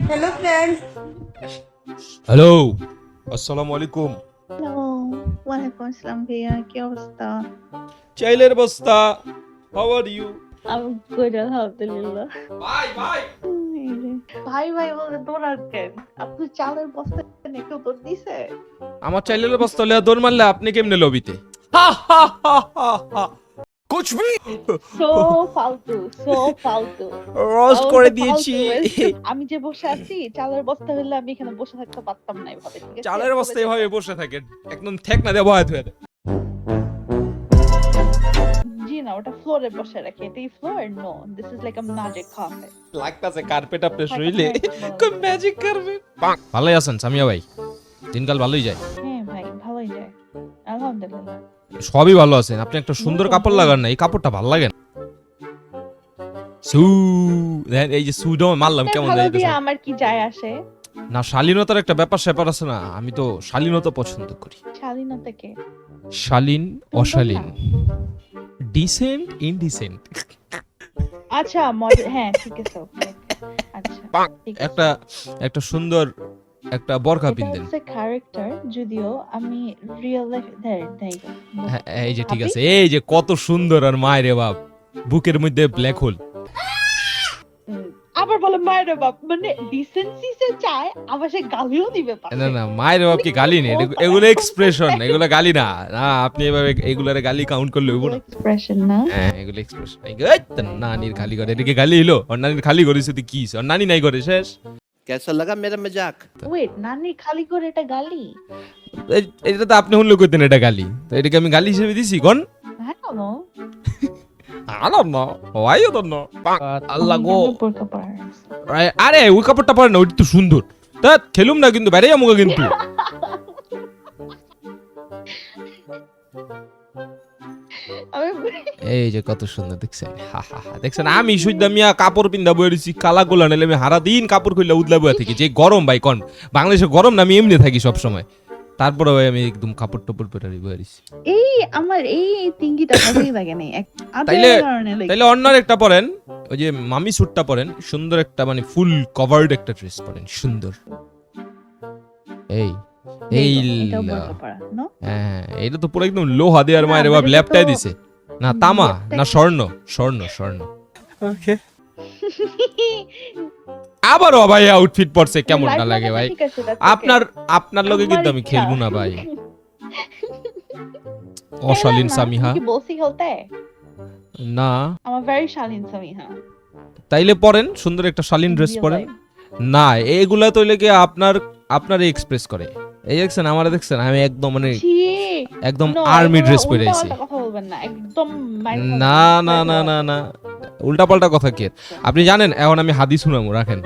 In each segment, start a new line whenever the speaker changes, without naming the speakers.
Hello friends
hello আসসালামু আলাইকুম
hello ওয়ালাইকুম আসসালাম ভাইয়া কি অবস্থা
চাইলের বস্তা হাউ আর ইউ
আমি গুড আলহামদুলিল্লাহ
বাই বাই
ভাই ভাই বলে দৌড়ান কেন আপনি চালের বস্তা নিয়ে কেউ দৌড় দিছে?
আমার চাইলের বস্তা লিয়া দৌড় মারলে আপনি কেমনে লবিতে? হা হা হা হা হা। কুছ ভি
সো ফালতু সো ফালতু। আমার
করে দিয়েছি।
আমি যে বসে আছি চালের বস্তা হলে আমি এখানে বসে থাকতে পারতাম না এভাবে ঠিক আছে?
চালের বস্তা এভাবে বসে থাকেন একদম ঠেক না দেওয়া হয় ধুয়ে
জি না ওটা ফ্লোরে বসে রাখি এটা কি floor no this is like a magic carpet
লাগতাছে কার্পেট আপনি শুইলে কোন ম্যাজিক কার্পেট ভালোই আছেন সামিয়া ভাই। দিনকাল ভালোই যায়।
হ্যাঁ ভাই ভালোই যায়।
সবই ভালো আছেন আপনি একটা সুন্দর কাপড় লাগান না এই কাপড়টা ভালো লাগে না। সু দেখেন এই যে সুডো মারলাম কেমন
দিয়ে আমার কি যায় আসে?
না শালীনতার একটা ব্যাপার স্যাপার আছে না আমি তো শালীনতা পছন্দ করি।
স্বাধীনতাকে
শালীন অশালীন। ডিসেন্ট ইনডিসেন্ট
আচ্ছা হ্যাঁ ঠিক আছে আচ্ছা।
একটা একটা সুন্দর একটা বরখা পিনদেন
ক্যারেক্টার যদিও আমি রিয়েল লাইফ
হ্যাঁ, এই যে ঠিক আছে এই যে কত সুন্দর আর মায়ের বাপ। বুকের মধ্যে ব্ল্যাক হোল
আবার বলে মায়ের বাপ মানে ডিসেন্সি সে চায় আবার সে গালিও দিবে পাশে।
না না মায়ের বাপ কি গালি নেই? এগুলো- এক্সপ্রেশন এগুলো গালি না। না আপনি এভাবে এগুলারে গালি কাউন্ট করলে হইব না।
এক্সপ্রেশন না?
হ্যাঁ এগুলো এক্সপ্রেশন এই নানির খালি করে এদিকে গালি হইল আর নানির খালি করেছে তুই কি আর নানি নাই করে শেষ।
कैसा लगा मेरा मजाक
ওয়েট নানি খালি করে এটা গালি
এই- এটা তো আপনি হলে কইতেন এটা গালি তো এটাকে আমি গালি হিসেবে দিছি কোন
হ্যাঁ no
I don't know. Why you don't know? আল্লাহ গো
বোরকা পরা
আরে ওই কাপড়টা পরে না ওইটা তো সুন্দর তা খেলুম না কিন্তু বাইরে যাবো কিন্তু এই যে কত সুন্দর দেখছেন হা হা হা দেখছেন? আমি সুইদা মিয়া কাপড় পিন্দা বয়ে রয়েছি কালা গোলা নাইলে আমি হারা দিন কাপড় খুললে উদলা বয়ে থাকি। যে গরম ভাই কন? বাংলাদেশে গরম না আমি এমনি থাকি সব সময় তারপরে ভাই আমি একদম কাপড় টাপড় পরে বয়ে রয়েছি
এই আমার এই তিঙ্গিটা ভালোই লাগে নাই এক
তাইলে- তাইলে অন্য একটা পরেন ওই যে মামি স্যুটটা পরেন সুন্দর একটা মানে ফুল কভার্ড একটা ড্রেস পরেন সুন্দর। এই এই
no?
হ্যাঁ এটা তো পুরো একদম লোহা দিয়ে আর মায়ের বাপ
এটা
ল্যাপটাই দিছে। না তামা না? স্বর্ণ স্বর্ণ স্বর্ণ। আবারও ভাই আউটফিট পরছে কেমনটা
Light
লাগে ভাই. আপনার আপনার লগে কিন্তু আমি খেলব না ভাই। অশালীন সামিহা।
কি বলছি খেলতে?
না।
আমার ভেরি শালীন সামিহা।
তাইলে পরেন সুন্দর একটা শালীন ড্রেস পরেন। না এইগুলা তো লেগে আপনার আপনার এক্সপ্রেস করে। এই দেখছেন আমার দেখছেন আমি একদম মানে একদম আর্মি ড্রেস পরে
বলবেন না।
না না না না উল্টা পাল্টা কথা কি? আপনি জানেন এখন আমি হাদিস শুনামু রাখেন।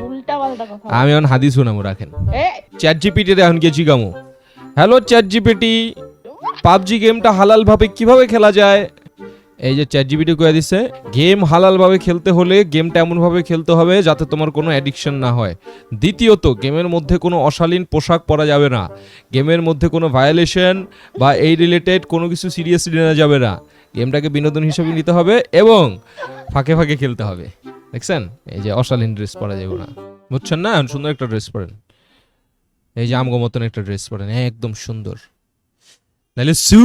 আমি এখন হাদিস শুনামু রাখেন। চ্যাট জিপিটি এখন গিয়ে জিগামু। হ্যালো চ্যাট জিপিটি পাবজি গেমটা হালাল ভাবে কীভাবে খেলা যায়? এই যে চ্যাট জিপিটি কয়ে দিছে গেম হালাল ভাবে খেলতে হলে গেমটা এমন ভাবে খেলতে হবে যাতে তোমার কোনো অ্যাডিকশন না হয়। দ্বিতীয়ত গেমের মধ্যে কোনো অশালীন পোশাক পরা যাবে না। গেমের মধ্যে কোনো ভায়োলেশন বা এই রিলেটেড কোনো কিছু সিরিয়াসলি নেওয়া যাবে না। গেমটাকে বিনোদন হিসেবে নিতে হবে এবং ফাঁকে ফাঁকে খেলতে হবে। দেখছেন? এই যে অশালীন ড্রেস পরা যাবে না। বুঝছেন না? সুন্দর একটা ড্রেস পরেন। এই যে আমগো মতন একটা ড্রেস পরেন, একদম সুন্দর। নাহলে সু